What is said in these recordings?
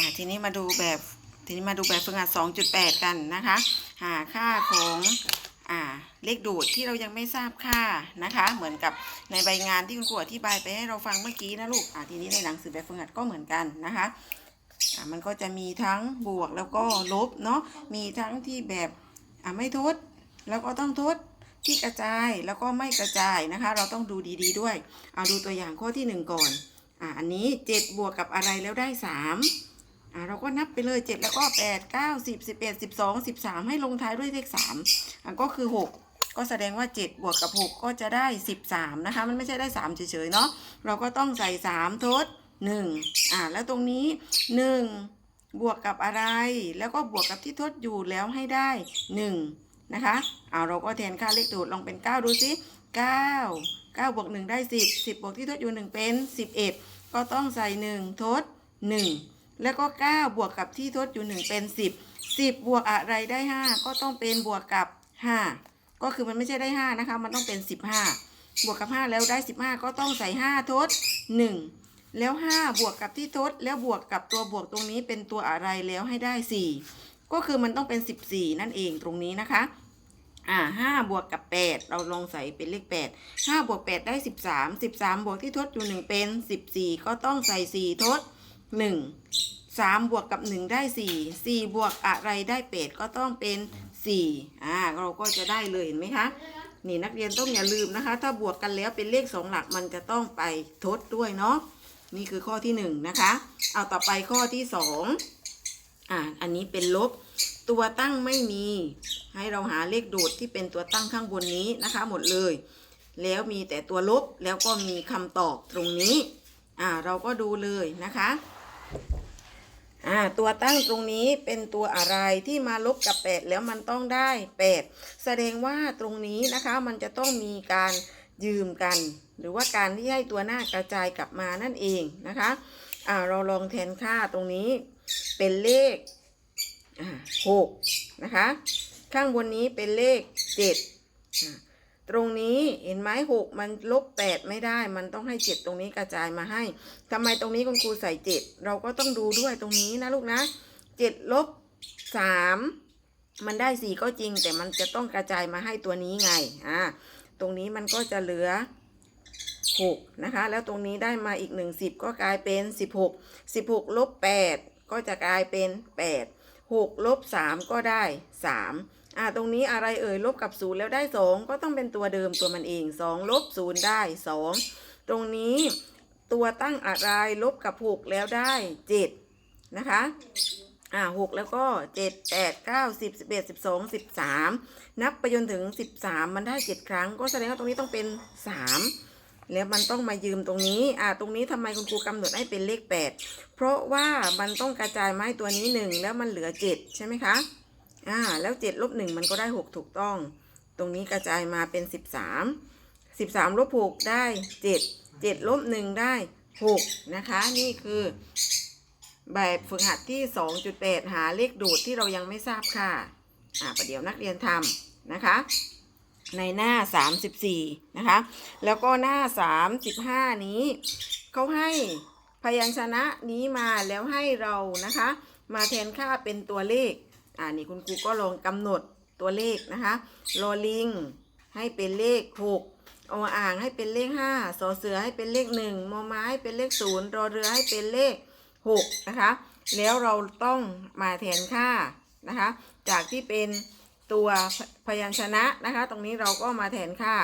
อ่าทีนี้มาดูแบบทีนี้มาดูแบบฝึกหัด 2.8 กันนะคะ หาค่าของอ่าเลขดูดที่เรายังไม่ทราบค่านะคะ เหมือนกับในใบงานที่คุณครูอธิบายไปให้เราฟังเมื่อกี้นะลูกอ่าทีนี้ในหนังสือแบบฝึกหัดก็เหมือนกันนะคะอ่ามันก็จะมีทั้งบวกแล้วก็ลบเนาะมีทั้งที่แบบอ่าไม่ทดแล้วก็ต้องทดที่กระจายแล้วก็ไม่กระจายนะคะ เราต้องดูดีๆด้วย เอาดูตัวอย่างข้อที่หนึ่งก่อนอ่าอันนี้ 7 บวกกับอะไรแล้วได้ 3 อ่าเราก็นับไปเลย7แล้วก็8 9 10 11 12 13ให้ลงท้ายด้วยเลข3อ่าก็คือ6ก็แสดงว่า 7 บวกกับ 6 ก็จะได้ 13 นะคะ มันไม่ใช่ได้ 3 เฉยๆ เนาะเราก็ต้องใส่ 3 ทด 1 อ่า แล้วตรงนี้ 1 บวกกับอะไร แล้วก็บวกกับที่ทดอยู่แล้วให้ได้ 1 นะคะเอาเราก็แทนค่าเลขดูดลองเป็น 9 ดูสิ9 9บวก 1 ได้ 10 10 บวกที่ทดอยู่ 1 เป็น 11 ก็ต้องใส่ 1 ทด 1 แล้วก็ 9 บวกกับที่ทดอยู่ 1 เป็น 10 10 บวกอะไรได้ 5 ก็ต้องเป็นบวกกับ 5 ก็คือมันไม่ใช่ได้ 5 นะคะ มันต้องเป็น 15 บวกกับ 5 แล้วได้ 15 ก็ต้องใส่ 5 ทด 1 แล้ว 5 บวกกับที่ทด แล้วบวกกับตัวบวกตรงนี้เป็นตัวอะไรแล้วให้ได้ 4 ก็คือมันต้องเป็น 14 นั่นเองตรงนี้นะคะอ่าห้าบวกกับแปดเราลองใส่เป็นเลขแปดห้าบวกแปดได้สิบสามสิบสามบวกที่ทดอยู่หนึ่งเป็นสิบสี่ก็ต้องใส่สี่ทด หนึ่งสามบวกกับหนึ่งได้สี่สี่บวกอะไรได้แปดก็ต้องเป็นสี่อ่า เราก็จะได้เลยเห็นไหมคะ นี่นักเรียนต้องอย่าลืมนะคะ ถ้าบวกกันแล้วเป็นเลขสองหลักมันจะต้องไปทดด้วยเนาะ นี่คือข้อที่หนึ่งนะคะ เอาต่อไปข้อที่สองอ่า อันนี้เป็นลบ ตัวตั้งไม่มี ให้เราหาเลขโดดที่เป็นตัวตั้งข้างบนนี้นะคะ หมดเลย แล้วมีแต่ตัวลบแล้วก็มีคำตอบตรงนี้ อ่า เราก็ดูเลยนะคะ อ่าตัวตั้งตรงนี้เป็นตัวอะไรที่มาลบกับ 8 แล้วมันต้องได้ 8 แสดงว่าตรงนี้นะคะมันจะต้องมีการยืมกัน หรือว่าการที่ให้ตัวหน้ากระจายกลับมานั่นเองนะคะอ่าเราลองแทนค่าตรงนี้เป็นเลขหกนะคะ ข้างบนนี้เป็นเลขเจ็ดอ่า ตรงนี้เห็นไหมหกมันลบแปดไม่ได้ มันต้องให้เจ็ดตรงนี้กระจายมาให้ทำไมตรงนี้คุณครูใส่เจ็ดเราก็ต้องดูด้วยตรงนี้นะลูกนะเจ็ดลบสามมันได้สี่ก็จริง แต่มันจะต้องกระจายมาให้ตัวนี้ไงอ่าตรงนี้มันก็จะเหลือหกนะคะ แล้วตรงนี้ได้มาอีกหนึ่งสิบก็กลายเป็นสิบหกสิบหกลบแปดก็จะกลายเป็นแปดหกลบสามก็ได้สาม อ่าตรงนี้อะไรเอ่ยลบกับศูนย์แล้วได้สองก็ต้องเป็นตัวเดิมตัวมันเองสองลบศูนย์ได้สองตรงนี้ตัวตั้งอะไรลบกับหกแล้วได้เจ็ดนะคะอ่าหกแล้วก็เจ็ดแปดเก้าสิบสิบเอ็ดสิบสองสิบสามนับไปจนถึงสิบสามมันได้เจ็ดครั้ง ก็แสดงว่าตรงนี้ต้องเป็นสามแล้วมันต้องมายืมตรงนี้ อ่า ตรงนี้ทำไมคุณครูกำหนดให้เป็นเลขแปดเพราะว่ามันต้องกระจายไม้ตัวนี้หนึ่งแล้วมันเหลือเจ็ดใช่ไหมคะ อ่าแล้วเจ็ดลบหนึ่งมันก็ได้หกถูกต้อง ตรงนี้กระจายมาเป็นสิบสามสิบสามลบหกได้เจ็ดเจ็ดลบหนึ่งได้หกนะคะ นี่คือแบบฝึกหัดที่สองจุดแปดหาเลขดูดที่เรายังไม่ทราบค่ะอ่าประเดี๋ยวนักเรียนทำนะคะ ในหน้า34นะคะ แล้วก็หน้า35นี้เขาให้พยัญชนะนี้มาแล้วให้เรานะคะ มาแทนค่าเป็นตัวเลข อ่านี่คุณครูก็ลองกำหนดตัวเลขนะคะลอลิงให้เป็นเลข 6 ออ่างให้เป็นเลข 5สอเสือให้เป็นเลข 1 มอม้าให้เป็นเลข 0 รอเรือให้เป็นเลข 6 นะคะ แล้วเราต้องมาแทนค่านะคะ จากที่เป็นตัวพยัญชนะนะคะ ตรงนี้เราก็มาแทนค่า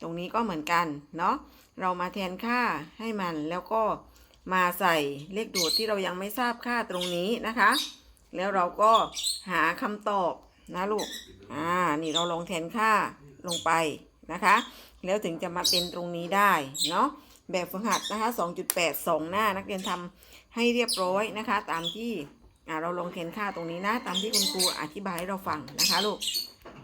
ตรงนี้ก็เหมือนกันเนาะ เรามาแทนค่าให้มันแล้วก็มาใส่เลขดูดที่เรายังไม่ทราบค่าตรงนี้นะคะ แล้วเราก็หาคำตอบนะลูก อ่า นี่เราลงแทนค่าลงไปนะคะ แล้วถึงจะมาเป็นตรงนี้ได้เนาะ แบบฝึกหัดนะคะ 2.8 2 หน้านักเรียนทำให้เรียบร้อยนะคะ ตามที่อ่าเราลงแทนค่าตรงนี้นะ ตามที่คุณครูอธิบายให้เราฟังนะคะลูก